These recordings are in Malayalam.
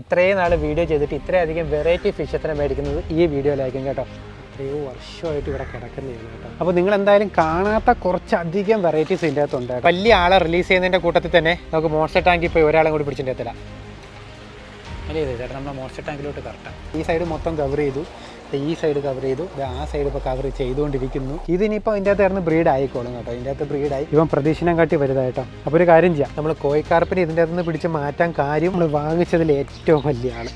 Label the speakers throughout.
Speaker 1: ഇത്രയും നാൾ വീഡിയോ ചെയ്തിട്ട് ഇത്രയധികം വെറൈറ്റി ഫിഷ് എത്ര മേടിക്കുന്നത് ഈ വീഡിയോയിലായിരിക്കും കേട്ടോ. എത്രയോ വർഷമായിട്ട് ഇവിടെ കിടക്കുന്നതാണ് കേട്ടോ. അപ്പോൾ നിങ്ങൾ എന്തായാലും കാണാത്ത കുറച്ചധികം വെറൈറ്റീസ് ഇതിന്റെ അകത്തുണ്ട്. വലിയ ആളെ റിലീസ് ചെയ്യുന്നതിന്റെ കൂട്ടത്തിൽ തന്നെ നമുക്ക് മോൺസ്റ്റർ ടാങ്കിൽ പോയി ഒരാളെ കൂടി പിടിച്ചിട്ടില്ല അല്ലേ ചേട്ടാ നമ്മുടെ മോൺസ്റ്റർ ടാങ്കിലോട്ട് കറക്റ്റാണ് ഈ സൈഡ് മൊത്തം കവർ ചെയ്തു. ഈ സൈഡ് കവർ ചെയ്തു. ആ സൈഡ് ഇപ്പോൾ കവർ ചെയ്തുകൊണ്ടിരിക്കുന്നു. ഇതിനിപ്പോൾ ഇതിന്റെ അകത്ത് ഇറന്ന് ബ്രീഡ് ആയിക്കോളും കേട്ടോ. ഇതിന്റെ അകത്ത് ബ്രീഡായി ഇവൻ പ്രതീക്ഷണം കാട്ടി വലുതായിട്ടോ അപ്പോൾ ഒരു കാര്യം ചെയ്യാം. നമ്മൾ കോഴിക്കാർപ്പിനെ ഇതിന്റെ അകത്ത് നിന്ന് പിടിച്ച് മാറ്റാൻ കാര്യം നമ്മൾ വാങ്ങിച്ചതിൽ ഏറ്റവും വലിയാണ്.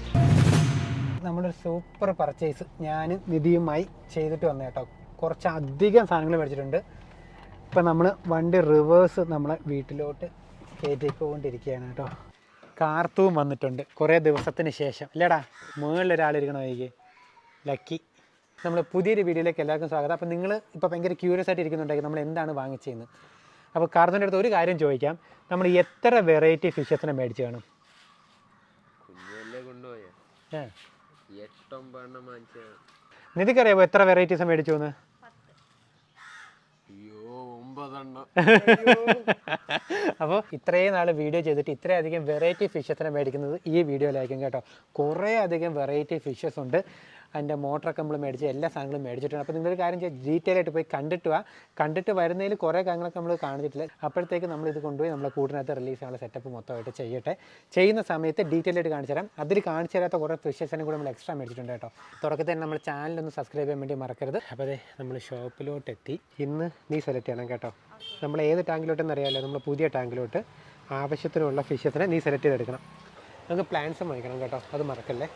Speaker 1: നമ്മളൊരു സൂപ്പർ പർച്ചേസ് ഞാൻ നിധിയുമായി ചെയ്തിട്ട് വന്ന കേട്ടോ. കുറച്ചധികം സാധനങ്ങൾ മേടിച്ചിട്ടുണ്ട്. ഇപ്പം നമ്മൾ വണ്ടി റിവേഴ്സ് നമ്മളെ വീട്ടിലോട്ട് കയറ്റിക്കൊണ്ടിരിക്കുകയാണ് കേട്ടോ. കാർത്തവും വന്നിട്ടുണ്ട്. കുറേ ദിവസത്തിന് ശേഷം. അല്ലേടാ മുകളിലൊരാളിരിക്കണോ വൈകി? ലക്കി നമ്മൾ പുതിയൊരു വീഡിയോയിലേക്ക് എല്ലാവർക്കും സ്വാഗതം. അപ്പോൾ നിങ്ങൾ ഇപ്പോൾ ഭയങ്കര ക്യൂരിയസ് ആയിട്ട് ഇരിക്കുന്നുണ്ടെങ്കിൽ നമ്മൾ എന്താണ് വാങ്ങിച്ചതെന്ന് അപ്പോൾ കാർന്നന്റെ അടുത്ത് ഒരു കാര്യം ചോദിക്കാം. നമ്മൾ എത്ര വെറൈറ്റി ഫിഷസിനെ മേടിച്ച് കാണും? നിധിക്കറിയാമോ എത്ര വെറൈറ്റീസ് മേടിച്ചു എന്ന്? അപ്പോൾ ഇത്രയും നാൾ വീഡിയോ ചെയ്തിട്ട് ഇത്രയധികം വെറൈറ്റി ഫിഷസിനെ മേടിക്കുന്നത് ഈ വീഡിയോയിലായിരിക്കും കേട്ടോ. കുറേ അധികം വെറൈറ്റി ഫിഷസ് ഉണ്ട്. അതിന്റെ മോട്ടറൊക്കെ നമ്മൾ മേടിച്ച് എല്ലാ സാധനങ്ങളും മേടിച്ചിട്ടുണ്ട്. അപ്പോൾ നിങ്ങളൊരു കാര്യം ചെയ്യാം ഡീറ്റെയിൽ ആയിട്ട് പോയി കണ്ടിട്ട് വാ. കണ്ടിട്ട് വരുന്നതിൽ കുറേ കാര്യങ്ങളൊക്കെ നമ്മൾ കാണിച്ചിട്ടില്ല. അപ്പോഴത്തേക്ക് നമ്മൾ ഇത് കൊണ്ടുപോയി നമ്മളെ കൂടിനകത്ത് റിലീസ് ചെയ്യാനുള്ള സെറ്റപ്പ് മൊത്തമായിട്ട് ചെയ്യട്ടെ. ചെയ്യുന്ന സമയത്ത് ഡീറ്റെയിൽ ആയിട്ട് കാണിച്ചു തരാം. അതിൽ കാണിച്ചു തരാത്ത കുറേ ഫിഷസിനെ കൂടെ നമ്മൾ എക്സ്ട്രാ മേടിച്ചിട്ടുണ്ട് കേട്ടോ. തുടക്കത്തിൽ തന്നെ നമ്മൾ ചാനലൊന്ന് സബ്സ്ക്രൈബ് ചെയ്യാൻ വേണ്ടി മറക്കരുത്. അപ്പോൾ അതെ നമ്മൾ ഷോപ്പിലോട്ട് എത്തി ഇന്ന് നീ സെലക്ട് ചെയ്യണം കേട്ടോ. നമ്മൾ ഏത് ടാങ്കിലോട്ടെന്ന് അറിയാമല്ലോ. നമ്മൾ പുതിയ ടാങ്കിലോട്ട് ആവശ്യത്തിനുള്ള ഫിഷസിനെ നീ സെലക്ട് ചെയ്തെടുക്കണം. നമുക്ക് പ്ലാൻസും വാങ്ങിക്കണം കേട്ടോ. അത് മറക്കല്ലേ?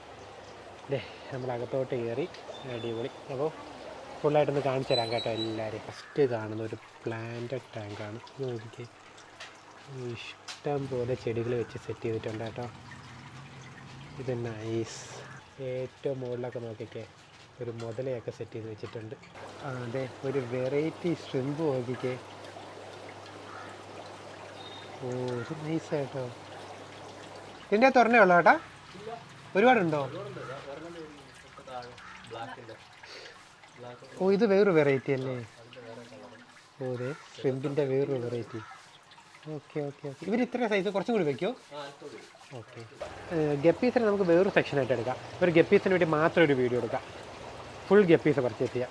Speaker 1: ദേ നമ്മൾ അകത്തോട്ട് കയറി. അടിപൊളി. അപ്പോൾ ഫുള്ളായിട്ടൊന്ന് കാണിച്ചു തരാം കേട്ടോ എല്ലാവരും ഫസ്റ്റ് കാണുന്ന ഒരു പ്ലാന്റഡ് ടാങ്കാണ് നോക്കിക്കേ. ഇഷ്ടം പോലെ ചെടികൾ വെച്ച് സെറ്റ് ചെയ്തിട്ടുണ്ട് കേട്ടോ. ഇത് നൈസ് ഏറ്റവും മുകളിലൊക്കെ നോക്കിക്കേ. ഒരു മുതലയൊക്കെ സെറ്റ് ചെയ്ത് വെച്ചിട്ടുണ്ട്. അതെ ഒരു വെറൈറ്റി ഷ്രിമ്പ് നോക്കിക്കേ. ഓ ഇത് നൈസ് കേട്ടോ. ഇതിന്റെ തുറന്നേ ഉള്ളൂ കേട്ടാ? ഒരുപാടുണ്ടോ? ഓ ഇത് വേറൊരു വെറൈറ്റി അല്ലേ? ഓ അതെ ഷ്രിമ്പിന്റെ വേറൊരു വെറൈറ്റി ഓക്കെ ഓക്കെ ഓക്കെ ഇവർ ഇത്ര സൈസ് കുറച്ചും കൂടി വെക്കോ. ഓക്കെ ഗപ്പീസിന് നമുക്ക് വേറൊരു സെക്ഷനായിട്ട് എടുക്കാം. ഒരു ഗപ്പീസിന് വേണ്ടി മാത്രം ഒരു വീഡിയോ എടുക്കാം. ഫുൾ ഗപ്പീസ് പർച്ചേസ് ചെയ്യാം.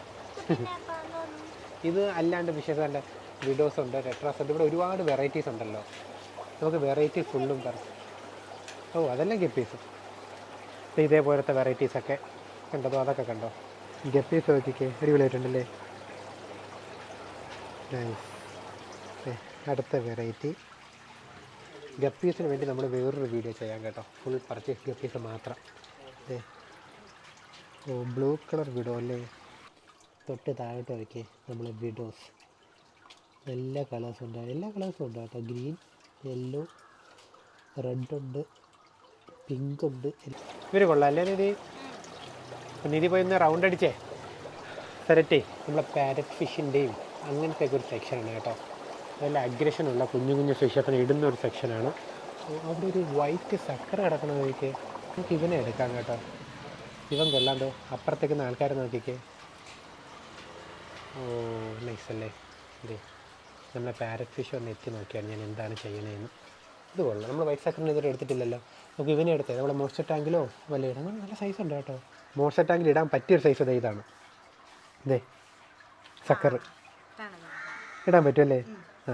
Speaker 1: ഇത് അല്ലാണ്ട് വിശേഷമല്ല വിഡോസ് ഉണ്ട് ടെട്രാസ് ഉണ്ട്. ഇവിടെ ഒരുപാട് വെറൈറ്റീസ് ഉണ്ടല്ലോ. നമുക്ക് വെറൈറ്റി ഫുള്ളും പറ ഓ അതെല്ലാം ഗപ്പീസ്. ഇത് ഇതേപോലത്തെ വെറൈറ്റീസൊക്കെ കണ്ടതോ? അതൊക്കെ കണ്ടോ? ഗപ്പീസ് നോക്കിക്കേ. അടിപൊളിയായിട്ടുണ്ടല്ലേ അടുത്ത വെറൈറ്റി ഗപ്പീസിന് വേണ്ടി നമ്മൾ വേറൊരു വീഡിയോ ചെയ്യാം കേട്ടോ. ഫുൾ പർച്ചേസ് ഗപ്പീസ് മാത്രം. ഓ ബ്ലൂ കളർ വിഡോ അല്ലേ? തൊട്ട് താഴോട്ട് വയ്ക്കേ നമ്മൾ വിഡോസ് എല്ലാ കളേഴ്സും ഉണ്ട്. എല്ലാ കളേഴ്സും ഉണ്ട് കേട്ടോ. ഗ്രീൻ യെല്ലോ റെഡ് ഉണ്ട് പിങ്ക് ഉണ്ട്. ഇവർ കൊള്ളാം. അല്ലേ നിധി നിധി പോയി ഒന്ന് റൗണ്ട് അടിച്ചേ. സെലക്റ്റേ നമ്മളെ പാരറ്റ് ഫിഷിന്റെയും അങ്ങനത്തെ ഒരു സെക്ഷനാണ് കേട്ടോ. നല്ല അഗ്രഷനുള്ള കുഞ്ഞു കുഞ്ഞു ഫിഷൊക്കെ ഇടുന്ന ഒരു സെക്ഷനാണ് അവിടെ ഒരു വൈറ്റ് സക്കർ കിടക്കണ നോക്കിക്കേ. നമുക്ക് ഇവനെ എടുക്കാം കേട്ടോ. ഇവൻ കൊള്ളാണ്ടോ അപ്പുറത്തേക്ക് നിന്ന് ആൾക്കാരെ നോക്കിക്കേ. ഓ നൈസ് അല്ലേ? നമ്മളെ പാരറ്റ് ഫിഷ് ഒന്ന് എത്തി നോക്കിയാണ് ഞാൻ എന്താണ് ചെയ്യണതെന്ന് ഇത് കൊള്ളാം. നമ്മൾ വൈറ്റ് സാക്കറിന് ഇതുവരെ എടുത്തിട്ടില്ലല്ലോ. നമുക്ക് ഇവനെ എടുത്തേ. നമ്മുടെ മോസ്റ്റർ ടാങ്കിലോ വല്ല ഇടാൻ നല്ല സൈസ് ഉണ്ട് കേട്ടോ. മോസ്റ്റർ ടാങ്കിൽ ഇടാൻ പറ്റിയൊരു സൈസ് ഇതേ ഇതാണ്. ഇതേ സക്കർ ഇടാൻ പറ്റുമല്ലേ ആ.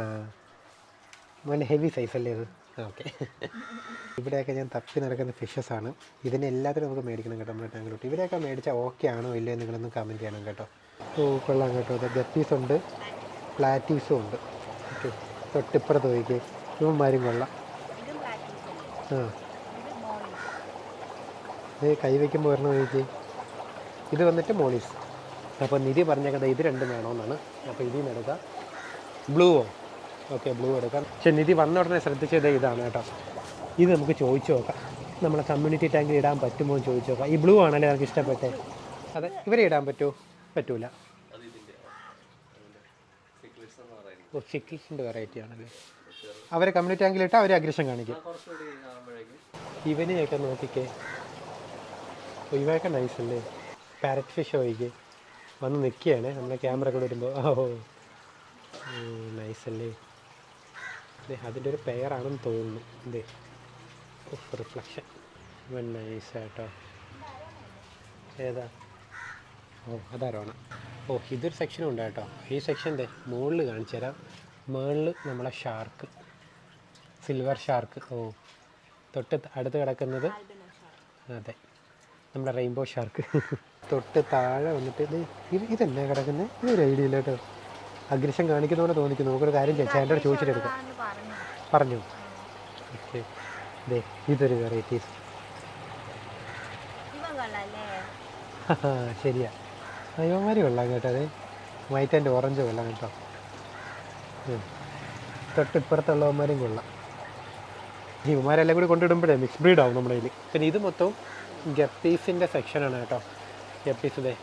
Speaker 1: നല്ല ഹെവി സൈസ് അല്ലേ ഇത്? ഓക്കെ ഇവിടെയൊക്കെ ഞാൻ തപ്പി നടക്കുന്ന ഫിഷസ് ആണ്. ഇതിനെ എല്ലാത്തിനും നമുക്ക് മേടിക്കണം കേട്ടോ നമ്മുടെ ടാങ്കിലോട്ട് ഇവരെയൊക്കെ മേടിച്ചാൽ ഓക്കെ ആണോ ഇല്ലയോ നിങ്ങളൊന്ന് കമന്റ് ചെയ്യണം കേട്ടോ. ഓ കൊള്ളാം കേട്ടോ. അത് ഗപ്പീസ് ഉണ്ട്. പ്ലാറ്റീസും ഉണ്ട്. ഓക്കെ തൊട്ടിപ്പുറത്ത് പോയിക്കേ ഇവന്മാരും കൊള്ളാം. ഇത് കൈ വയ്ക്കുമ്പോൾ വരണം ചേച്ചി. ഇത് വന്നിട്ട് മോളീസ്. അപ്പോൾ നിധി പറഞ്ഞ കഥ ഇത് രണ്ടും വേണമെന്നാണ് അപ്പോൾ ഇതിൽ നിന്ന് എടുക്കാം. ബ്ലൂവോ ഓക്കെ ബ്ലൂ എടുക്കാം. പക്ഷെ നിധി വന്ന ഉടനെ ശ്രദ്ധിച്ചത് ഇതാണ് കേട്ടോ. ഇത് നമുക്ക് ചോദിച്ചു നോക്കാം. നമ്മളെ കമ്മ്യൂണിറ്റി ടാങ്കിൽ ഇടാൻ പറ്റുമോ എന്ന് ചോദിച്ചു നോക്കാം. ഈ ബ്ലൂ ആണല്ലേ നമുക്ക് ഇഷ്ടപ്പെട്ടേ? അതെ ഇവരെ ഇടാൻ പറ്റുമോ പറ്റൂല. ഓ ചിക്കിൾസിന്റെ വെറൈറ്റി ആണല്ലേ? അവരെ കമ്മ്യൂണിറ്റി ടാങ്കിൽ ഇട്ടാൽ അവരെ അഗ്രഷൻ കാണിക്കും. ഇവനെയൊക്കെ നോക്കിക്കേ. ഒഴിവാക്കാൻ ഇവയൊക്കെ നൈസ് അല്ലേ? പാരറ്റ് ഫിഷ് ഒഴികെ. വന്ന് നിൽക്കുകയാണ്. നമ്മളെ ക്യാമറ കൂടെ വരുമ്പോൾ ഓ നൈസല്ലേ അതിന്റെ ഒരു പെയറാണെന്ന് തോന്നുന്നു. ഇതേ റിഫ്ലക്ഷൻ ഇവൻ നൈസ് കേട്ടോ ഏതാ? ഓ അതാരോണ ഓ ഇതൊരു സെക്ഷനും ഉണ്ട് കേട്ടോ. ഈ സെക്ഷന്റെ മുകളിൽ കാണിച്ചു തരാം മുകളിൽ നമ്മളെ ഷാർക്ക് സിൽവർ ഷാർക്ക് ഓ തൊട്ട് അടുത്ത് കിടക്കുന്നത് അതെ നമ്മുടെ റെയിൻബോ ഷാർക്ക്. തൊട്ട് താഴെ വന്നിട്ട് ഇത് ഇത് ഇതെന്നാ കിടക്കുന്നത്? ഇതൊരു ഐഡിയ ഇല്ല കേട്ടോ അഗ്രഷൻ കാണിക്കുന്നതുകൊണ്ട് തോന്നിക്കുന്നു. നമുക്കൊരു കാര്യം ചെയ്യാം. ചേട്ടനോട് ചോദിച്ചിട്ട് എടുക്കാം. പറഞ്ഞു. ഓക്കെ. അതെ ഇതൊരു വെറൈറ്റീസ് ശരിയാ. അയ്യോമാരി കൊള്ളാം കേട്ടോ അതെ വൈറ്റ് ആൻഡ് ഓറഞ്ച് കൊള്ളാം കേട്ടോ. തൊട്ടിപ്പുറത്തുള്ളവന്മാരും കൊള്ളാം. ഈ ഇവന്മാരെല്ലാം കൂടി കൊണ്ടിടുമ്പോഴേ മിക്സ് ബ്രീഡ് ആവും നമ്മുടെ കയ്യിൽ പിന്നെ ഇത് മൊത്തം ഗപ്പീസിന്റെ സെക്ഷനാണ് കേട്ടോ. ഗപ്പീസ് ഇതേ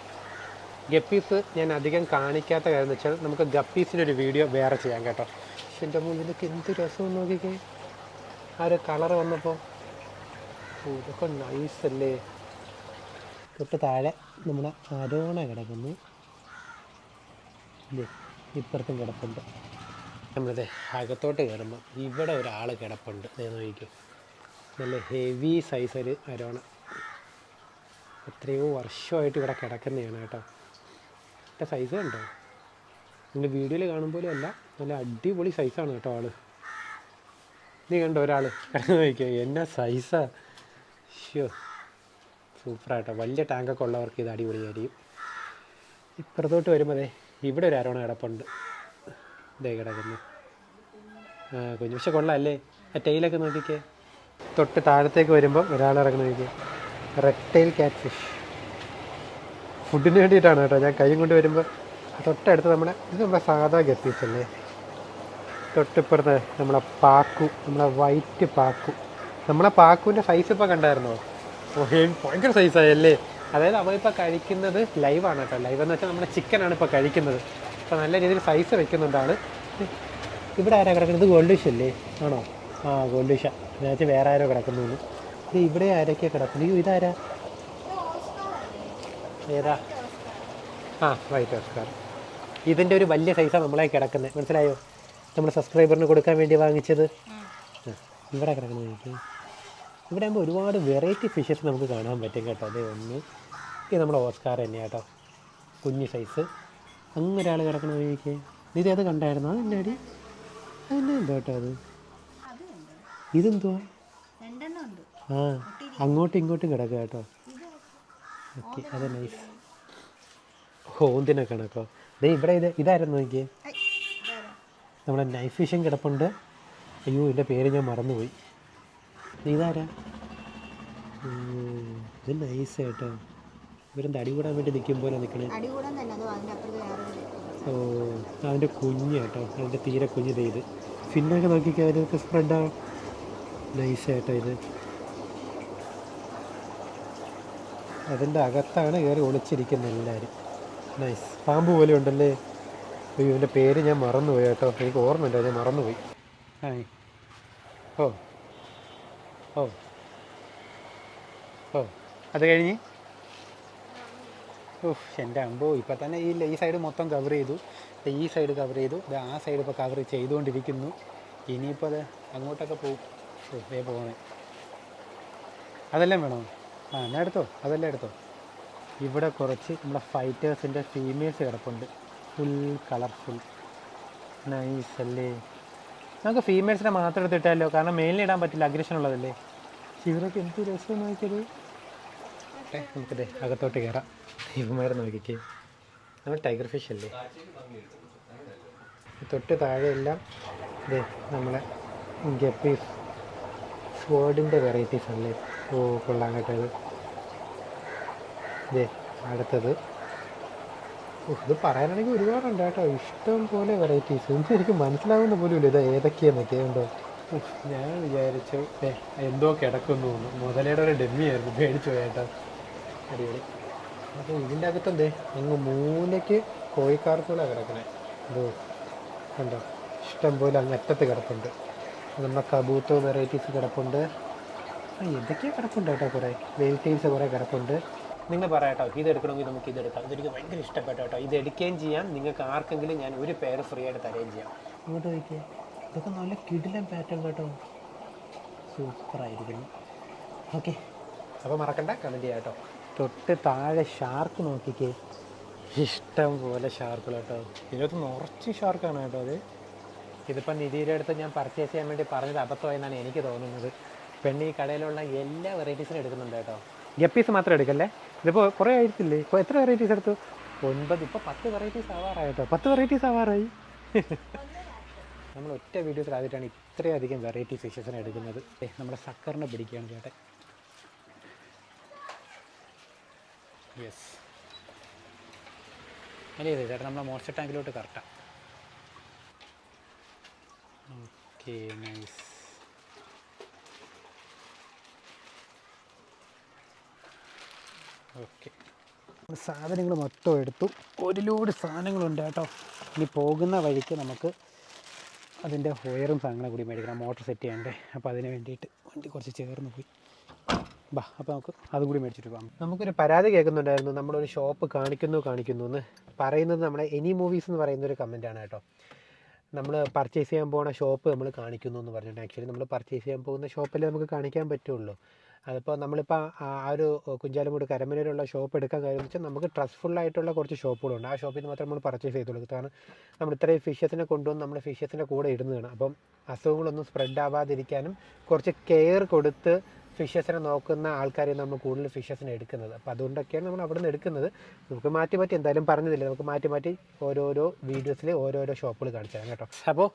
Speaker 1: ഗപ്പീസ് ഞാൻ അധികം കാണിക്കാത്ത കാര്യം എന്ന് വെച്ചാൽ നമുക്ക് ഗപ്പീസിന്റെ ഒരു വീഡിയോ വേറെ ചെയ്യാം കേട്ടോ. എന്റെ മുന്നിലേക്ക് എന്ത് രസം നോക്കിക്കേ. ആ ഒരു കളർ വന്നപ്പോൾ ഇതൊക്കെ അല്ലേ? തൊട്ട് താഴെ നമ്മുടെ അരോണ കിടക്കുന്നു. ഇപ്പുറത്തും കിടപ്പുണ്ട്. നമ്മളിത് അകത്തോട്ട് കയറുമ്പോൾ ഇവിടെ ഒരാൾ കിടപ്പുണ്ട്. ദേ നോക്കിക്കോ. നല്ല ഹെവി സൈസ് ഒരു അരോണ. എത്രയോ വർഷമായിട്ട് ഇവിടെ കിടക്കുന്നതാണ് കേട്ടോ. എന്റെ സൈസ് കണ്ടോ നിങ്ങൾ വീഡിയോയിൽ കാണുമ്പോലും അല്ല. നല്ല അടിപൊളി സൈസാണ് കേട്ടോ ആൾ. നീ കണ്ടോ ഒരാൾ കിടന്ന് നോക്കിയോ എന്നാ സൈസാ ഷ്യോ സൂപ്പറായിട്ടോ വലിയ ടാങ്കൊക്കെ ഉള്ളവർക്ക് ഇത് അടിപൊളിയായിരിക്കും. ഇപ്പുറത്തോട്ട് വരുമ്പോൾ ഇവിടെ ഒരു അരോണ കിടപ്പുണ്ട്. ദേ കിടക്കുന്നു. കുഞ്ഞു. പക്ഷെ കൊള്ളാമല്ലേ ആ ടൈലൊക്കെ നോക്കിക്കേ. തൊട്ട് താഴത്തേക്ക് വരുമ്പോൾ ഒരാൾ നോക്കിയേ നോക്കിക്കേ. റെക്ടൈൽ ക്യാറ്റ് ഫിഷ് ഫുഡിന് വേണ്ടിയിട്ടാണ് കേട്ടോ. ഞാൻ കൈയും കൊണ്ട് വരുമ്പോൾ തൊട്ടടുത്ത് നമ്മുടെ ഇത് നമ്മുടെ സാധാ ഗപ്പീസ് അല്ലേ? തൊട്ടിപ്പുറത്ത് നമ്മളെ പാക്കു നമ്മളെ വൈറ്റ് പാക്കു. നമ്മളെ പാക്കുവിന്റെ സൈസ് ഇപ്പോൾ കണ്ടായിരുന്നോ? ഓ ഭയങ്കര സൈസായല്ലേ അതായത് അവളിപ്പോൾ കഴിക്കുന്നത് ലൈവാണ് കേട്ടോ. ലൈവ് എന്ന് വെച്ചാൽ നമ്മുടെ ചിക്കനാണ് ഇപ്പോൾ കഴിക്കുന്നത്. അപ്പോൾ നല്ല രീതിയിൽ സൈസ് വെക്കുന്നുണ്ടാണ്. ഇവിടെ ആരാ കിടക്കുന്നത്? ഗോൾഡ് അല്ലേ? ആണോ? ആ ഗോൾഡ് ഫിഷാ വേറെ ആരോ കിടക്കുന്നു ഇത് ഇവിടെ ആരൊക്കെയാണ് കിടക്കുന്നത്? അയ്യോ ഇതാരാ? ഏതാ? ആ വൈറ്റ് ഓസ്കാർ. ഇതിന്റെ ഒരു വലിയ സൈസാണ് നമ്മളെ കിടക്കുന്നത് മനസ്സിലായോ? നമ്മൾ സബ്സ്ക്രൈബറിന് കൊടുക്കാൻ വേണ്ടി വാങ്ങിച്ചത്. ഇവിടെ കിടക്കുന്നത് എനിക്ക്. ഇവിടെ ആകുമ്പോൾ ഒരുപാട് വെറൈറ്റി ഫിഷസ് നമുക്ക് കാണാൻ പറ്റും കേട്ടോ. അതേ ഒന്ന് ഇത് നമ്മുടെ ഓസ്കാർ തന്നെയാട്ടോ കുഞ്ഞ് സൈസ് അങ്ങ് ഒരാൾ കിടക്കണ വഴിക്ക് നീ അത് കണ്ടായിരുന്നു? അത് അടി. അതെന്നെ എന്തോ കേട്ടോ അത്. ഇതെന്തുവാ ആ അങ്ങോട്ടും ഇങ്ങോട്ടും കിടക്കുക കേട്ടോ. ഓക്കെ അത് നൈസ് ഹോന്തിനെ കണക്കോ ദേ ഇവിടെ ഇത് ഇതായിരുന്നു നോക്കിയേ. നമ്മുടെ നൈഫ് വിഷം കിടപ്പുണ്ട്. അയ്യോ എന്റെ പേര് ഞാൻ മറന്നുപോയി. ഇതാരാ? ഇത് നൈസ് കേട്ടോ ഇവരെന്താ അടി കൂടാൻ വേണ്ടി നിൽക്കും പോലെ നിൽക്കണേ ഓ അതിന്റെ കുഞ്ഞ് കേട്ടോ അതിന്റെ തീരെ കുഞ്ഞ് ചെയ്ത് ഇത്. ഫിന്നൊക്കെ നോക്കിക്കാൻ അതിനൊക്കെ സ്പ്രെഡാ നൈസ് കേട്ടോ ഇത്. അതിന്റെ അകത്താണ് കയറി ഒളിച്ചിരിക്കുന്നത് എല്ലാവരും നൈസ് പാമ്പ് പോലെ ഉണ്ടല്ലേ? അയ്യോ ഇതിന്റെ പേര് ഞാൻ മറന്നുപോയി കേട്ടോ. എനിക്ക് ഓർമ്മയുണ്ടോ ഞാൻ മറന്നുപോയി. ഹായ് ഓ. ഓ. ഓ. അത് കഴിഞ്ഞ്? എന്റെ അമ്പോ ഇപ്പം തന്നെ ഈ ഈ സൈഡ് മൊത്തം കവർ ചെയ്തു. ഈ സൈഡ് കവർ ചെയ്തു. ഇത് ആ സൈഡ് ഇപ്പോൾ കവർ ചെയ്തുകൊണ്ടിരിക്കുന്നു. ഇനിയിപ്പോൾ അത് അങ്ങോട്ടൊക്കെ പോകും ദേ പോകണേ അതെല്ലാം വേണോ? ആ എന്നാ എടുത്തോ? അതെല്ലാം എടുത്തോ? ഇവിടെ കുറച്ച് നമ്മുടെ ഫൈറ്റേഴ്സിന്റെ ഫീമെയിൽസ് കിടപ്പുണ്ട്. ഫുൾ കളർഫുൾ നൈസ് അല്ലേ? നമുക്ക് ഫീമെയിൽസിനെ മാത്രം എടുത്തിട്ടാലോ? കാരണം മെയിലിന് ഇടാൻ പറ്റില്ല. അഗ്രഷൻ ഉള്ളതല്ലേ? ഇവരൊക്കെ എന്ത് രസം നോക്കിയത്? നമുക്കിത് അകത്തോട്ട് കയറാം ഇവന്മാരെ നോക്കിക്കേ. നമ്മൾ ടൈഗർ ഫിഷ് അല്ലേ? തൊട്ട് താഴെയെല്ലാം ഇത് നമ്മളെ ഗപ്പീസ് സ്വേർഡിന്റെ വെറൈറ്റീസ് അല്ലേ? ഓ കൊള്ളാൻ കേട്ടത് ഇതേ. അടുത്തത്. ഇത് പറയാനാണെങ്കിൽ ഒരുപാടുണ്ട് കേട്ടോ. ഇഷ്ടം പോലെ വെറൈറ്റീസ് എനിക്ക് എനിക്ക് മനസ്സിലാവുന്ന പോലും ഇല്ല ഇത് ഏതൊക്കെയാന്നൊക്കെ ഉണ്ടോ? ഞാൻ വിചാരിച്ചു എന്തോ കിടക്കുന്നു. മുതലയുടെ ഒരു ഡെമ്മിയായിരുന്നു പേടിച്ചു പോയേട്ടാ അടിപൊളി. അപ്പോൾ ഇതിന്റെ അകത്തെന്തേ? അങ്ങ് മൂലയ്ക്ക് കോഴിക്കാർക്കൂടെ കിടക്കണേ. ഇതോ കണ്ടോ? ഇഷ്ടം പോലെ അങ്ങ് അറ്റത്ത് കിടപ്പുണ്ട്. നമ്മുടെ കബൂത്തോ വെറൈറ്റീസ് കിടപ്പുണ്ട്. ആ എന്തൊക്കെയോ കിടപ്പുണ്ട് കേട്ടോ കുറേ. വെജിറ്റേബിൾസ് കുറേ കിടപ്പുണ്ട്. നിങ്ങൾ പറയാട്ടോ ഇത് എടുക്കണമെങ്കിൽ നമുക്ക് ഇത് എടുക്കാം. ഇതെനിക്ക് ഭയങ്കര ഇഷ്ടപ്പെട്ടു കേട്ടോ. ഇത് എടുക്കുകയും ചെയ്യാം. നിങ്ങൾക്ക് ആർക്കെങ്കിലും ഞാൻ ഒരു പേര് ഫ്രീ ആയിട്ട് തരുകയും ചെയ്യാം. ഇങ്ങോട്ട് നോക്കിയേ. ഇതൊക്കെ നല്ല കിടിലൻ പാറ്റേൺ കേട്ടോ. സൂപ്പറായിരിക്കുന്നു ഓക്കെ അപ്പോൾ മറക്കണ്ട കമന്റ് ചെയ്യാം കേട്ടോ. തൊട്ട് താഴെ ഷാർക്ക് നോക്കിക്കേ. ഇഷ്ടം പോലെ ഷാർക്കുകൾ കേട്ടോ. ഇതിനകത്ത് നിറച്ച് ഷാർക്കാണ് കേട്ടോ അത്. ഇതിപ്പോൾ നിധിയുടെ അടുത്ത് ഞാൻ പർച്ചേസ് ചെയ്യാൻ വേണ്ടി പറഞ്ഞത് അബദ്ധമായെന്നാണ് എനിക്ക് തോന്നുന്നത്. പെണ്ണ് ഈ കടയിലുള്ള എല്ലാ വെറൈറ്റീസിനും എടുക്കുന്നുണ്ട് കേട്ടോ. ഗപ്പീസ് മാത്രം എടുക്കല്ലേ? ഇതിപ്പോൾ കുറേ ആയിട്ടില്ലേ? ഇപ്പോൾ എത്ര വെറൈറ്റീസ് എടുത്തു? ഒൻപത്. ഇപ്പോൾ പത്ത് വെറൈറ്റീസ് ആവാറായി കേട്ടോ. പത്ത് വെറൈറ്റീസ് ആവാറായി. നമ്മൾ ഒറ്റ ആദ്യമായിട്ടാണ് ഇത്രയധികം വെറൈറ്റി ഫിഷസിനെ എടുക്കുന്നത്. നമ്മുടെ സക്കറിനെ പിടിക്കുകയാണ് ചേട്ടൻ. യെസ് അല്ലേ ഇത് ചേട്ടൻ നമ്മളെ മോസ്റ്റർ ടാങ്കിലോട്ട് കറക്റ്റാണ് ഓക്കെ നൈസ് ഓക്കെ സാധനങ്ങൾ മൊത്തം എടുത്തു. ഒരു ലോഡ് സാധനങ്ങളുണ്ട് കേട്ടോ. ഇനി പോകുന്ന വഴിക്ക് നമുക്ക് അതിന്റെ ഹോയറും സാധനങ്ങളും കൂടി മേടിക്കണം. മോട്ടോർ സെറ്റ് ചെയ്യണ്ടേ അപ്പോൾ അതിന് വേണ്ടിയിട്ട് വണ്ടി കുറച്ച് ചേർന്ന് പോയി. ബാ അപ്പോൾ നമുക്ക് അതും കൂടി മേടിച്ചിട്ട് പോകാം. നമുക്കൊരു പരാതി കേൾക്കുന്നുണ്ടായിരുന്നു. നമ്മളൊരു ഷോപ്പ് കാണിക്കുന്നു കാണിക്കുന്നു എന്ന്. പറയുന്നത് നമ്മുടെ എനി മൂവീസ് എന്ന് പറയുന്ന ഒരു കമന്റാണ് കേട്ടോ. നമ്മൾ പർച്ചേസ് ചെയ്യാൻ പോകുന്ന ഷോപ്പ് നമ്മൾ കാണിക്കുന്നു എന്ന് പറഞ്ഞിട്ട് ആക്ച്വലി നമ്മൾ പർച്ചേസ് ചെയ്യാൻ പോകുന്ന ഷോപ്പിൽ നമുക്ക് കാണിക്കാൻ പറ്റുള്ളൂ. അതിപ്പോൾ നമ്മളിപ്പോൾ ആ ഒരു കുഞ്ചാലമൂട് കരമനയിലുള്ള ഷോപ്പ് എടുക്കാൻ കാര്യം വെച്ചാൽ നമുക്ക് ട്രസ്റ്റ്ഫുൾ ആയിട്ടുള്ള കുറച്ച് ഷോപ്പുകളുണ്ട് ആ ഷോപ്പിൽ നിന്ന് മാത്രം നമ്മൾ പർച്ചേസ് ചെയ്തുള്ളൂ. കാരണം നമ്മൾ ഇത്രയും ഫിഷസിനെ കൊണ്ടുവന്ന് നമ്മൾ ഫിഷസിന്റെ കൂടെ ഇടുന്നതാണ്. അപ്പം അസുഖങ്ങളൊന്നും സ്പ്രെഡ് ആവാതിരിക്കാനും കുറച്ച് കെയർ കൊടുത്ത് ഫിഷസിനെ നോക്കുന്ന ആൾക്കാരെ നമ്മൾ കൂടുതൽ ഫിഷസിനെ എടുക്കുന്നത്. അപ്പോൾ അതുകൊണ്ടൊക്കെയാണ് നമ്മൾ അവിടെ നിന്ന് എടുക്കുന്നത്. നമുക്ക് മാറ്റി മാറ്റി എന്തായാലും പറഞ്ഞതില്ല? നമുക്ക് മാറ്റി മാറ്റി ഓരോരോ വീഡിയോസിൽ ഓരോരോ ഷോപ്പുകൾ കാണിച്ചു തരാം കേട്ടോ. അപ്പോൾ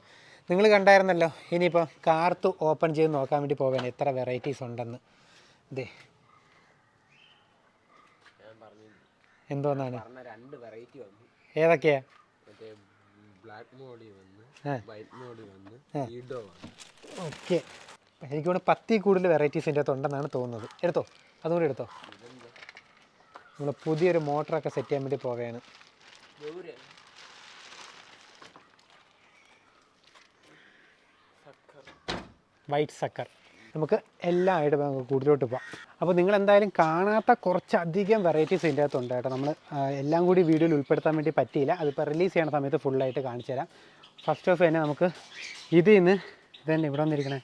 Speaker 1: നിങ്ങൾ കണ്ടായിരുന്നല്ലോ ഇനിയിപ്പോൾ കാർത്ത് ഓപ്പൺ ചെയ്ത് നോക്കാൻ വേണ്ടി പോവുകയാണ് എത്ര വെറൈറ്റീസ് ഉണ്ടെന്ന്. ഇതേ
Speaker 2: പറഞ്ഞു
Speaker 1: എന്തോന്നാണ്
Speaker 2: രണ്ട് വെറൈറ്റി വന്നു.
Speaker 1: ഏതൊക്കെയാ?
Speaker 2: മറ്റേ ബ്ലാക്ക് മോഡി വന്ന് വൈറ്റ് മോഡി വന്നു.
Speaker 1: ഓക്കെ. എനിക്ക് തോന്നുന്നു പത്തി കൂടുതൽ വെറൈറ്റീസ് അകത്ത് ഉണ്ടെന്നാണ് തോന്നുന്നത്. എടുത്തോ? അതുകൂടി എടുത്തോ? നമ്മൾ പുതിയൊരു മോട്ടറൊക്കെ സെറ്റ് ചെയ്യാൻ വേണ്ടി പോവുകയാണ്. വൈറ്റ് സക്കർ നമുക്ക് എല്ലാം ആയിട്ട് നമുക്ക് കൂടുതലോട്ട് പോവാം. അപ്പോൾ നിങ്ങൾ എന്തായാലും കാണാത്ത കുറച്ചധികം വെറൈറ്റീസ് ഇതിന്റെ അകത്തുണ്ട് കേട്ടോ. നമ്മൾ എല്ലാം കൂടി വീഡിയോയിൽ ഉൾപ്പെടുത്താൻ വേണ്ടി പറ്റിയില്ല. അതിപ്പോൾ റിലീസ് ചെയ്യണ സമയത്ത് ഫുള്ളായിട്ട് കാണിച്ചു തരാം. ഫസ്റ്റ് ഓഫ് തന്നെ നമുക്ക് ഇതിൽ നിന്ന് ഇതന്നെ ഇവിടെ വന്നിരിക്കണേ.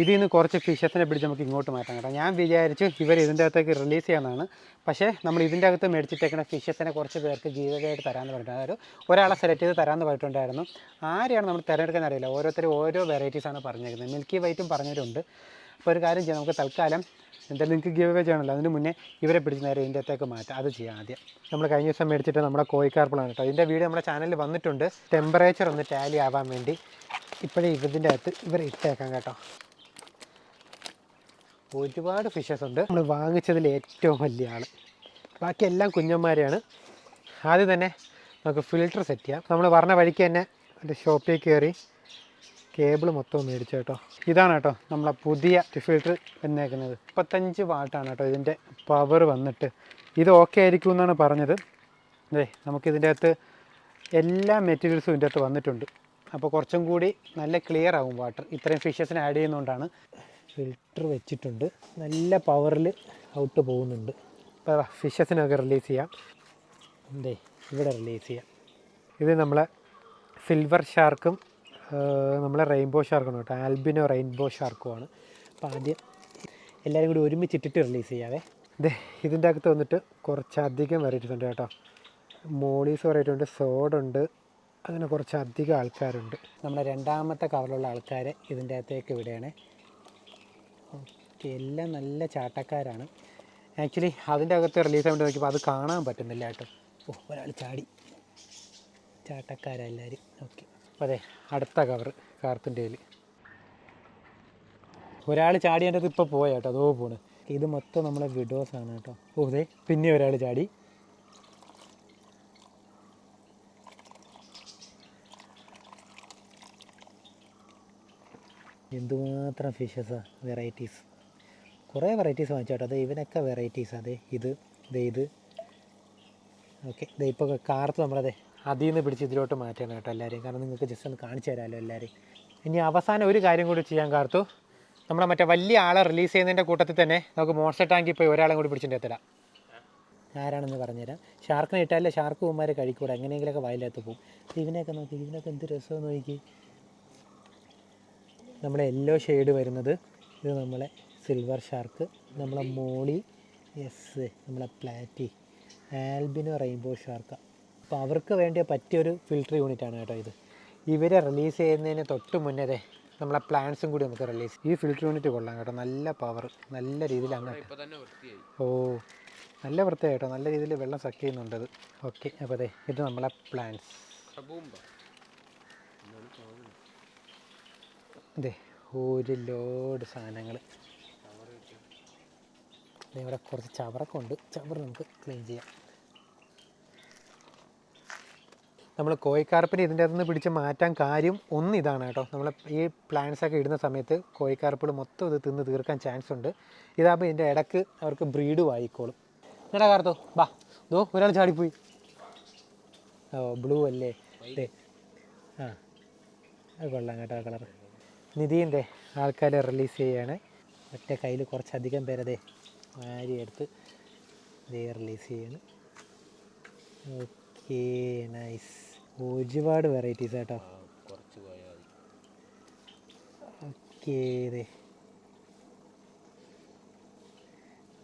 Speaker 1: ഇതിൽ നിന്ന് കുറച്ച് ഫിഷസിനെ പിടിച്ച് നമുക്ക് ഇങ്ങോട്ട് മാറ്റാം കേട്ടോ. ഞാൻ വിചാരിച്ചു ഇവർ ഇതിന്റെ അകത്തേക്ക് റിലീസ് ചെയ്യാമെന്നാണ് പക്ഷേ നമ്മൾ ഇതിന്റെ അകത്ത് മേടിച്ചിട്ടേക്കുന്ന ഫിഷസിനെ കുറച്ച് പേർക്ക് ജീവിതമായിട്ട് തരാമെന്ന് പറഞ്ഞിട്ടുണ്ട് അതായത് ഒരാളെ സെലക്ട് ചെയ്ത് തരാമെന്ന് പറഞ്ഞിട്ടുണ്ടായിരുന്നു. ആരെയാണ് നമ്മൾ തിരഞ്ഞെടുക്കാൻ അറിയില്ല. ഓരോരുത്തരും ഓരോ വെറൈറ്റീസാണ് പറഞ്ഞേക്കുന്നത് മിൽക്കി വൈറ്റും പറഞ്ഞവരുണ്ട്. അപ്പോൾ ഒരു കാര്യം ചെയ്യാം. നമുക്ക് തൽക്കാലം എന്തായാലും നിങ്ങൾക്ക് ഗീവ് വേ ചെയ്യണമല്ലോ. അതിന് മുന്നേ ഇവരെ പിടിച്ച് നേരെ ഇതിന്റെ അകത്തേക്ക് മാറ്റാം. അത് ചെയ്യാം ആദ്യം. നമ്മൾ കഴിഞ്ഞ ദിവസം മേടിച്ചിട്ട് നമ്മുടെ കോഴിക്കാർപ്പിളാണ് കേട്ടോ. ഇതിന്റെ വീഡിയോ നമ്മുടെ ചാനലിൽ വന്നിട്ടുണ്ട്. ടെമ്പറേച്ചർ ഒന്ന് ടാലി ആവാൻ വേണ്ടി ഇപ്പോഴേ ഇതിന്റെ അകത്ത് ഇവരെ ഇട്ടേക്കാം കേട്ടോ. ഒരുപാട് ഫിഷസ് ഉണ്ട്. നമ്മൾ വാങ്ങിച്ചതിൽ ഏറ്റവും വലിയ ആൾ ബാക്കി എല്ലാം കുഞ്ഞന്മാരെയാണ്. ആദ്യം തന്നെ നമുക്ക് ഫിൽറ്റർ സെറ്റ് ചെയ്യാം. നമ്മൾ പറഞ്ഞ വഴിക്ക് തന്നെ ഒരു ഷോപ്പിൽ കയറി കേബിൾ മൊത്തം മേടിച്ചു കേട്ടോ. ഇതാണ് കേട്ടോ നമ്മളെ പുതിയ ഫിൽറ്റർ വന്നേക്കുന്നത്. മുപ്പത്തഞ്ച് വാട്ടാണ് കേട്ടോ ഇതിന്റെ പവർ വന്നിട്ട്. ഇത് ഓക്കെ ആയിരിക്കും എന്നാണ് പറഞ്ഞത്. അതെ നമുക്കിതിന്റെ അകത്ത് എല്ലാ മെറ്റീരിയൽസും ഇതിന്റെ അകത്ത് വന്നിട്ടുണ്ട്. അപ്പോൾ കുറച്ചും കൂടി നല്ല ക്ലിയർ ആകും വാട്ടർ ഇത്രയും ഫിഷസിന് ആഡ് ചെയ്യുന്നതുകൊണ്ടാണ്. ഫിൽറ്റർ വെച്ചിട്ടുണ്ട്. നല്ല പവറിൽ ഔട്ട് പോകുന്നുണ്ട്. അപ്പോൾ ഫിഷസിനൊക്കെ റിലീസ് ചെയ്യാം. എന്തേ ഇവിടെ റിലീസ് ചെയ്യാം. ഇത് നമ്മളെ സിൽവർ ഷാർക്കും നമ്മളെ റെയിൻബോ ഷാർക്കാണ് കേട്ടോ. ആൽബിനോ റെയിൻബോ ഷാർക്കുമാണ് അപ്പോൾ ആദ്യം എല്ലാവരും കൂടി ഒരുമിച്ചിട്ടിട്ട് റിലീസ് ചെയ്യാവേ. ഇതേ ഇതിന്റെ അകത്ത് വന്നിട്ട് കുറച്ചധികം വെറൈറ്റീസ് ഉണ്ട് കേട്ടോ. മോളീസ് വെറൈറ്റി ഉണ്ട് സോഡുണ്ട് അങ്ങനെ കുറച്ചധികം ആൾക്കാരുണ്ട്. നമ്മുടെ രണ്ടാമത്തെ കവറിലുള്ള ആൾക്കാരെ ഇതിന്റെ അകത്തേക്ക് വിടുകയാണേ. എല്ലാം നല്ല ചാട്ടക്കാരാണ്. ആക്ച്വലി അതിന്റെ അകത്ത് റിലീസ് ആയിട്ട് നോക്കിയപ്പോൾ അത് കാണാൻ പറ്റുന്നില്ല കേട്ടോ. ഓ ഒരാൾ ചാടി. ചാട്ടക്കാരെല്ലാവരും ഓക്കെ അപ്പോൾ അതെ അടുത്ത കവർ കാർത്തിന്റെ ഒരാൾ ചാടിയതിന്റെ ഇപ്പോൾ പോയ കേട്ടോ അതോ പോണ്. ഇത് മൊത്തം നമ്മളെ വിഡോസ് ആണ് കേട്ടോ. ഓ അതെ പിന്നെ ഒരാൾ ചാടി. എന്തുമാത്രം ഫിഷസാണ് വെറൈറ്റീസ് കുറേ വെറൈറ്റീസ് വാങ്ങിച്ചു കേട്ടോ. അതെ ഇവനൊക്കെ വെറൈറ്റീസ് അതെ ഇത് ദേ ഇത്. ഓക്കെ ദേ ഇപ്പോൾ കാർത്ത് നമ്മളതെ അതിൽ നിന്ന് പിടിച്ച് ഇതിലോട്ട് മാറ്റണം കേട്ടോ എല്ലാവരെയും കാരണം നിങ്ങൾക്ക് ജസ്റ്റ് ഒന്ന് കാണിച്ചു തരാമല്ലോ എല്ലാവരെയും ഇനി അവസാനം ഒരു കാര്യം കൂടി ചെയ്യാൻ കാർത്തു. നമ്മളെ മറ്റേ വലിയ ആളെ റിലീസ് ചെയ്യുന്നതിന്റെ കൂട്ടത്തിൽ തന്നെ നമുക്ക് മോൺസ്റ്റർ ടാങ്കിൽ പോയി ഒരാളെ കൂടി പിടിച്ചിട്ട് എത്തരാം ആരാണെന്ന് പറഞ്ഞുതരാം. ഷാർക്കിനെ ഇട്ടാലേ ഷാർക്ക് പൂമാരെ കഴിക്കൂടെ. എങ്ങനെയെങ്കിലുമൊക്കെ വയലകത്ത് പോകും ഇതിനെയൊക്കെ നോക്കി. ഇതിനൊക്കെ എന്ത് രസമെന്ന് നോക്കി നമ്മളെ യെല്ലോ ഷെയ്ഡ് വരുന്നത്. ഇത് നമ്മളെ സിൽവർ ഷാർക്ക് നമ്മളെ മോളി എസ് നമ്മളെ പ്ലാറ്റി ആൽബിനോ റെയിൻബോ ഷാർക്ക അപ്പോൾ അവർക്ക് വേണ്ടി പറ്റിയൊരു ഫിൽട്ടർ യൂണിറ്റാണ് കേട്ടോ ഇത്. ഇവരെ റിലീസ് ചെയ്യുന്നതിന് തൊട്ട് മുന്നേ നമ്മളെ പ്ലാന്റ്സും കൂടി നമുക്ക് റിലീസ് ഈ ഫിൽട്ടർ യൂണിറ്റ് കൊള്ളാം കേട്ടോ. നല്ല പവർ നല്ല
Speaker 2: രീതിയിലാണ്
Speaker 1: ഓ നല്ല വൃത്തിയായി കേട്ടോ. നല്ല രീതിയിൽ വെള്ളം സക്ക് ചെയ്യുന്നുണ്ട് അത് ഓക്കെ അപ്പോൾ അതെ ഇത് നമ്മളെ പ്ലാന്റ്സ് അതെ ഒരു ലോഡ് സാധനങ്ങൾ ഇവിടെ കുറച്ച് ചവറൊക്കെ ഉണ്ട്. ചവർ നമുക്ക് ക്ലീൻ ചെയ്യാം. നമ്മൾ കോഴിക്കാർപ്പിന് ഇതിന്റെ അകത്ത് നിന്ന് പിടിച്ച് മാറ്റാൻ കാര്യം ഒന്ന് ഇതാണ് കേട്ടോ. നമ്മൾ ഈ പ്ലാന്റ്സ് ഒക്കെ ഇടുന്ന സമയത്ത് കോഴിക്കാർപ്പുകൾ മൊത്തം ഇത് തിന്ന് തീർക്കാൻ ചാൻസ് ഉണ്ട്. ഇതാകുമ്പോൾ ഇതിന്റെ ഇടയ്ക്ക് അവർക്ക് ബ്രീഡ് വായിക്കോളും. എന്നാ കാർത്തോ ബാ ദോ ഒരാൾ ചാടിപ്പോയി. ഓ ബ്ലൂ അല്ലേ? ദേ. ആ. അത് കൊള്ളാം കേട്ടോ കളർ നിധീന്റെ ആൾക്കാരെ റിലീസ് ചെയ്യാണ്. ഒറ്റ കയ്യിൽ കുറച്ചധികം പേരതേ വാരി എടുത്ത് ദേ റിലീസ് ചെയ്യാണ്. Okay nice. ഒരുപാട് വെറൈറ്റീസ് കേട്ടോ
Speaker 2: ഓക്കെ
Speaker 1: ഓക്കേ ഇതേ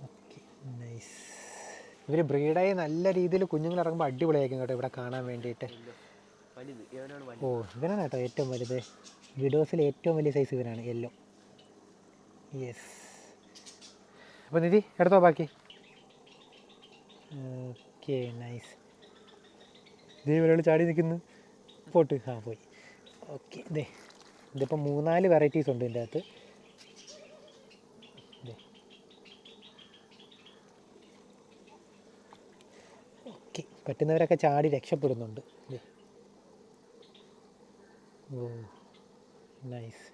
Speaker 1: ഓക്കെ നൈസ്. ഇവർ ബ്രീഡായി നല്ല രീതിയിൽ കുഞ്ഞുങ്ങൾ ഇറങ്ങുമ്പോൾ അടിപൊളിയായിരിക്കും കേട്ടോ ഇവിടെ കാണാൻ വേണ്ടിയിട്ട്. ഓ ഇവനാണ് കേട്ടോ ഏറ്റവും വലുത്. വിഡോസിൽ ഏറ്റവും വലിയ സൈസ് ഇവനാണ് യെല്ലോ യെസ് അപ്പോൾ നിധി എടുത്തോ ബാക്കി? ഓക്കെ നൈസ് ഇതേ ഒരാൾ ചാടി നിൽക്കുന്നു. പോട്ട്. ആ പോയി. ഓക്കെ ഇതേ ഇതിപ്പോൾ മൂന്നാൽ വെറൈറ്റീസ് ഉണ്ട് ഇതിന്റെ അകത്ത്. ഓക്കെ പറ്റുന്നവരൊക്കെ ചാടി രക്ഷപ്പെടുന്നുണ്ട്. ഓ നൈസ്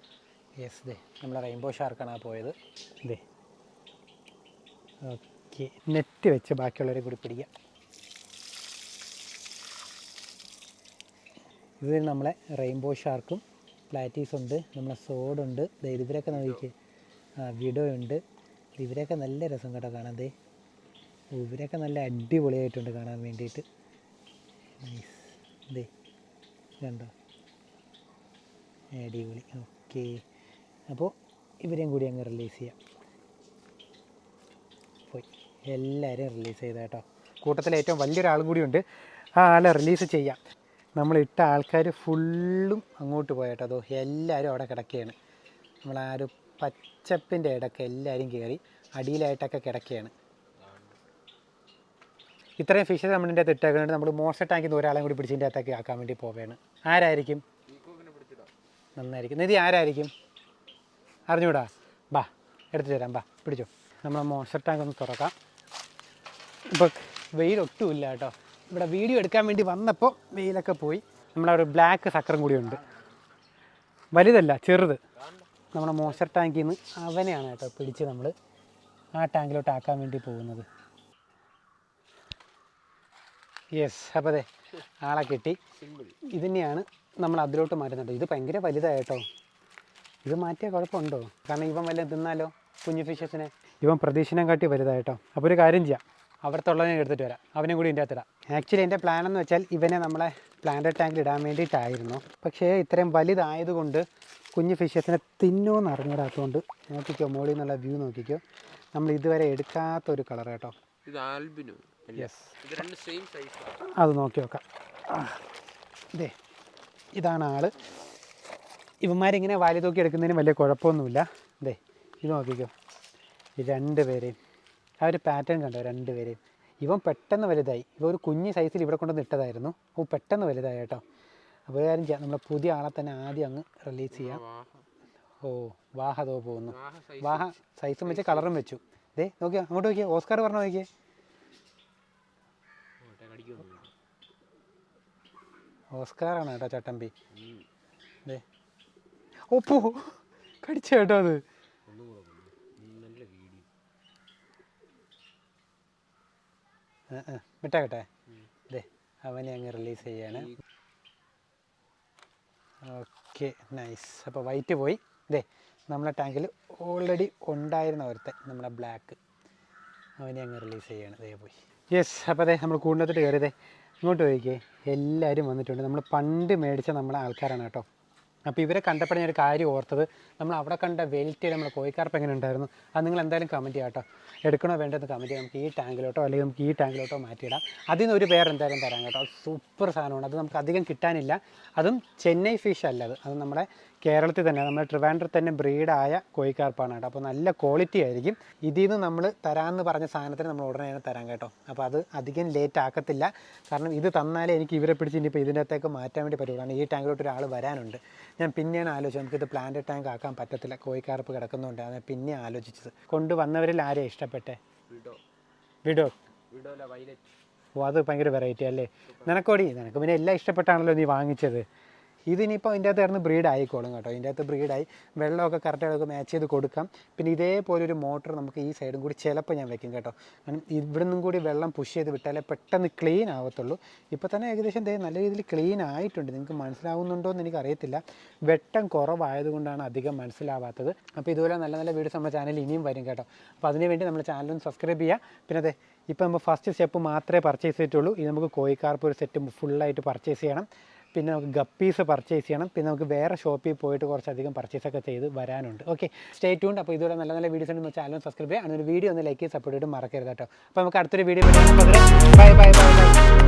Speaker 1: യെസ് ദേ. നമ്മളെ റെയിൻബോ ഷാർക്കാണ് ആ പോയത്. ദേ. ഓക്കെ. നെറ്റ് വെച്ച് ബാക്കിയുള്ളവരെ കൂടി പിടിക്കാം. ഇത് നമ്മളെ റെയിൻബോ ഷാർക്കും പ്ലാറ്റീസ് ഉണ്ട് നമ്മളെ സോഡുണ്ട് ഇവരൊക്കെ നോക്കി വിഡോ ഉണ്ട്. ഇവരൊക്കെ നല്ല രസം കേട്ടോ കാണാൻ. ദേ ഇവരൊക്കെ നല്ല അടിപൊളിയായിട്ടുണ്ട് കാണാൻ വേണ്ടിയിട്ട്. നൈസ് ദേ കണ്ടോ? അടിപൊളി. ഓക്കെ. അപ്പോൾ ഇവരെയും കൂടി അങ്ങ് റിലീസ് ചെയ്യാം. പോയി എല്ലാവരെയും റിലീസ് ചെയ്ത കേട്ടോ കൂട്ടത്തിൽ ഏറ്റവും വലിയൊരാളും കൂടിയുണ്ട് ആ ആളെ റിലീസ് ചെയ്യാം. നമ്മൾ ഇട്ട ആൾക്കാർ ഫുള്ളും അങ്ങോട്ട് പോയട്ടോ അതോ എല്ലാവരും അവിടെ കിടക്കുകയാണ് ഒരു പച്ചപ്പിന്റെ ഇടയ്ക്ക് എല്ലാവരും കയറി അടിയിലായിട്ടൊക്കെ കിടക്കുകയാണ് ഇത്രയും ഫിഷസ് നമ്മളിന്റെ അകത്ത് ഇട്ടേക്കുന്നത് നമ്മൾ മോശം ടാങ്കിൽ നിന്ന് ഒരാളെ കൂടി പിടിച്ചതിന്റെ അകത്തേക്ക് ആക്കാൻ വേണ്ടി പോവുകയാണ് ആരായിരിക്കും? നന്നായിരിക്കും. നിധി ആരായിരിക്കും? അറിഞ്ഞൂടാ? ബാ എടുത്തു തരാം. ബാ പിടിച്ചോ. നമ്മൾ മോൺസ്റ്റർ ടാങ്ക് ഒന്ന് തുറക്കാം. ഇപ്പോൾ വെയിലൊട്ടുമില്ല കേട്ടോ ഇവിടെ വീഡിയോ എടുക്കാൻ വേണ്ടി വന്നപ്പോൾ വെയിലൊക്കെ പോയി. നമ്മളെ ഒരു ബ്ലാക്ക് സക്കറും കൂടിയുണ്ട്. വലുതല്ല ചെറുത്. നമ്മുടെ മോശർ ടാങ്കിൽ നിന്ന് അവനെയാണ് കേട്ടോ പിടിച്ച് നമ്മൾ ആ ടാങ്കിലോട്ട് ആക്കാൻ വേണ്ടി പോകുന്നത്. യെസ് അപ്പോൾ അതെ ആളെ കിട്ടി. ഇതിനെയാണ് നമ്മൾ അതിലോട്ട് മാറ്റുന്നത് ഇത് ഭയങ്കര വലുതായിട്ടോ ഇത് മാറ്റിയാൽ കുഴപ്പമുണ്ടോ? കാരണം ഇവൻ വല്ലതും തിന്നാലോ കുഞ്ഞു ഫിഷസിനെ ഇവൻ പ്രതീക്ഷനെ കാട്ടി. വലുതായിട്ടോ അപ്പോൾ ഒരു കാര്യം ചെയ്യാം. അവിടത്തുള്ളതിനെ എടുത്തിട്ട് വരാം. അവനെ കൂടി ഇതിന്റെ അകത്തിടാം. ആക്ച്വലി എന്റെ പ്ലാൻ എന്ന് വെച്ചാൽ ഇവനെ നമ്മളെ പ്ലാന്റ് ടാങ്കിൽ ഇടാൻ വേണ്ടിയിട്ടായിരുന്നു. പക്ഷേ ഇത്രയും വലുതായതുകൊണ്ട് കുഞ്ഞു ഫിഷസിനെ തിന്നോന്ന് അറിഞ്ഞിടാത്തതുകൊണ്ട് നോക്കിക്കോ മോളിൽ നിന്നുള്ള വ്യൂ നോക്കിക്കോ. നമ്മൾ ഇതുവരെ എടുക്കാത്ത ഒരു കളർ കേട്ടോ.
Speaker 2: ഇത് ആൽബിനോ
Speaker 1: യെസ്
Speaker 2: ഇത് രണ്ട് സെയിം സൈസ്
Speaker 1: അത് നോക്കി നോക്കാം. ഇതേ ഇതാണ് ആൾ. ഇവന്മാരിങ്ങനെ വാലി തൂക്കി എടുക്കുന്നതിന് വലിയ കുഴപ്പമൊന്നുമില്ല. ഇതേ ഇത് നോക്കിക്കോ. ഈ രണ്ട് പേരെയും ആ ഒരു പാറ്റേൺ കണ്ടോ രണ്ട് പേരെയും ഇവൻ പെട്ടെന്ന് വലുതായി. ഇവ ഒരു കുഞ്ഞ് സൈസിൽ ഇവിടെ കൊണ്ടുവന്ന് ഇട്ടതായിരുന്നു. അപ്പോൾ പെട്ടെന്ന് വലുതായി കേട്ടോ. അപ്പോൾ കാര്യം ചെയ്യാം. നമ്മൾ പുതിയ ആളെ തന്നെ ആദ്യം അങ്ങ് റിലീസ് ചെയ്യാം. ഓ വാഹ. അതോ പോകുന്നു.
Speaker 2: വാഹ സൈസും
Speaker 1: വെച്ച് കളറും വെച്ചു. ദേ നോക്കിയോ? അങ്ങോട്ട് നോക്കിയേ? ഓസ്കാർ പറഞ്ഞു നോക്കിയേ? ഓസ്കാറാണ് കേട്ടോ ചട്ടമ്പി. ദേ. ഓപ്പോ കടിച്ചു കേട്ടോ അത്
Speaker 2: ഒന്നും കൂടെ കൊണ്ടു. ഉം, നല്ല വീഡിയോ
Speaker 1: വിട്ടാകട്ടെ ദേ അവനെ അങ്ങ് റിലീസ് ചെയ്യാണ്. ഓക്കെ നൈസ് അപ്പോൾ വൈറ്റ് പോയി. ദേ നമ്മളെ ടാങ്കിൽ ഓൾറെഡി ഉണ്ടായിരുന്ന ഒരുത്തൻ നമ്മളെ ബ്ലാക്ക് അവനെ അങ്ങ് റിലീസ് ചെയ്യാണ്. ദേ പോയി. യെസ് അപ്പോൾ അതെ നമ്മൾ കൂടുതലത്തിട്ട് കയറിയതേ ഇങ്ങോട്ട് പോയിക്കേ. എല്ലാവരും വന്നിട്ടുണ്ട്. നമ്മൾ പണ്ട് മേടിച്ച നമ്മളെ ആൾക്കാരാണ് കേട്ടോ. അപ്പോൾ ഇവരെ കണ്ടപ്പോൾ ഞാൻ ഒരു കാര്യം ഓർത്തത്. നമ്മൾ അവിടെ കണ്ട വെൽറ്റ് നമ്മൾ കോഴിക്കാർപ്പ് എങ്ങനെ ഉണ്ടായിരുന്നു? അത് നിങ്ങൾ എന്തായാലും കമന്റ് ചെയ്യാം കേട്ടോ. എടുക്കണോ വേണ്ടത് കമന്റ് ചെയ്യാം. നമുക്ക് ഈ ടാങ്കിലോട്ടോ അല്ലെങ്കിൽ നമുക്ക് ഈ ടാങ്കിലോട്ടോ മാറ്റിയിടാം. അതിൽ നിന്ന് ഒരു പേര് എന്തായാലും തരാം കേട്ടോ. സൂപ്പർ സാധനമാണ്. അത് നമുക്ക് അധികം കിട്ടാനില്ല. അതും ചെന്നൈ ഫിഷ് അല്ല അത്. അത് നമ്മുടെ കേരളത്തിൽ തന്നെ നമ്മുടെ ട്രിവാൻഡ്രത്ത് തന്നെ ബ്രീഡായ കോഴിക്കാർപ്പാണ് കേട്ടോ അപ്പോൾ നല്ല ക്വാളിറ്റി ആയിരിക്കും. ഇതിൽ നിന്ന് നമ്മൾ തരാമെന്ന് പറഞ്ഞ സാധനത്തിന് നമ്മൾ ഉടനെ തന്നെ തരാം കേട്ടോ. അപ്പോൾ അത് അധികം ലേറ്റ് ആക്കത്തില്ല. കാരണം ഇത് തന്നാലേ എനിക്ക് ഇവരെ പിടിച്ച് ഇനിയിപ്പോൾ ഇതിന്റെ അകത്തേക്ക് മാറ്റാൻ വേണ്ടി പറ്റുള്ളൂ. കാരണം ഈ ടാങ്കിലോട്ട് ഒരാൾ വരാനുണ്ട്. ഞാൻ പിന്നെയാണ് ആലോചിച്ചത് നമുക്കിത് പ്ലാന്റ് ടാങ്ക് ആക്കാൻ പറ്റത്തില്ല. കോഴിക്കാർപ്പ് കിടക്കുന്നുണ്ട്. അതിനെ പിന്നെ ആലോചിച്ചത്. കൊണ്ടുവന്നവരിൽ ആരെയാണ് ഇഷ്ടപ്പെട്ടെ?
Speaker 2: വിഡോ.
Speaker 1: ഓ അത് ഭയങ്കര വെറൈറ്റി അല്ലേ? നിനക്കോടി? നിനക്ക് പിന്നെ എല്ലാം ഇഷ്ടപ്പെട്ടാണല്ലോ നീ വാങ്ങിച്ചത്. ഇതിനിപ്പോൾ ഇതിന്റെ ഇറന്ന് ബ്രീഡ് ആയിക്കോളും കേട്ടോ. ഇതിന്റെ അകത്ത് ബ്രീഡായി വെള്ളമൊക്കെ കറക്റ്റായിട്ട് മാച്ച് ചെയ്ത് കൊടുക്കാം. പിന്നെ ഇതേപോലെ ഒരു മോട്ടർ നമുക്ക് ഈ സൈഡും കൂടി ചിലപ്പോൾ ഞാൻ വെക്കും കേട്ടോ. കാരണം ഇവിടെ നിന്നും കൂടി വെള്ളം പുഷ് ചെയ്ത് വിട്ടാലേ പെട്ടെന്ന് ക്ലീൻ ആവത്തുള്ളൂ. ഇപ്പോൾ തന്നെ ഏകദേശം നല്ല രീതിയിൽ ക്ലീൻ ആയിട്ടുണ്ട്. നിങ്ങൾക്ക് മനസ്സിലാവുന്നുണ്ടോ എന്ന് എനിക്കറിയത്തില്ല. വെട്ടം കുറവായതുകൊണ്ടാണ് അധികം മനസ്സിലാവാത്തത്. അപ്പോൾ ഇതുപോലെ നല്ല നല്ല വീഡിയോസ് നമ്മുടെ ചാനൽ ഇനിയും വരും കേട്ടോ. അപ്പോൾ അതിനുവേണ്ടി നമ്മുടെ ചാനൽ ഒന്ന് സബ്സ്ക്രൈബ് ചെയ്യുക പിന്നെ അതെ ഇപ്പോൾ നമ്മൾ ഫസ്റ്റ് സ്റ്റെപ്പ് മാത്രമേ പർച്ചേസ് ചെയ്തിട്ടുള്ളൂ. ഇത് നമുക്ക് കോഴിക്കാർപ്പ് ഒരു സെറ്റ് ഫുള്ളായിട്ട് പർച്ചേസ് ചെയ്യണം. പിന്നെ നമുക്ക് ഗപ്പീസ് പർച്ചേസ് ചെയ്യണം. പിന്നെ നമുക്ക് വേറെ ഷോപ്പിൽ പോയിട്ട് കുറച്ചധികം പർച്ചേസൊക്കെ ചെയ്ത് വരാനുണ്ട്. ഓക്കെ സ്റ്റേ ട്യൂണ്ട് അപ്പോൾ ഇതുപോലെ നല്ല നല്ല വീഡിയോസ് ഉണ്ട്. ചാനൽ സബ്സ്ക്രൈബ് ചെയ്യുക. അങ്ങനെ വീഡിയോ ഒന്ന് ലൈക്ക് സപ്പോർട്ട് ചെയ്ത് മറക്കരുത് കേട്ടോ. അപ്പോൾ നമുക്ക് അടുത്തൊരു video bye bye bye bye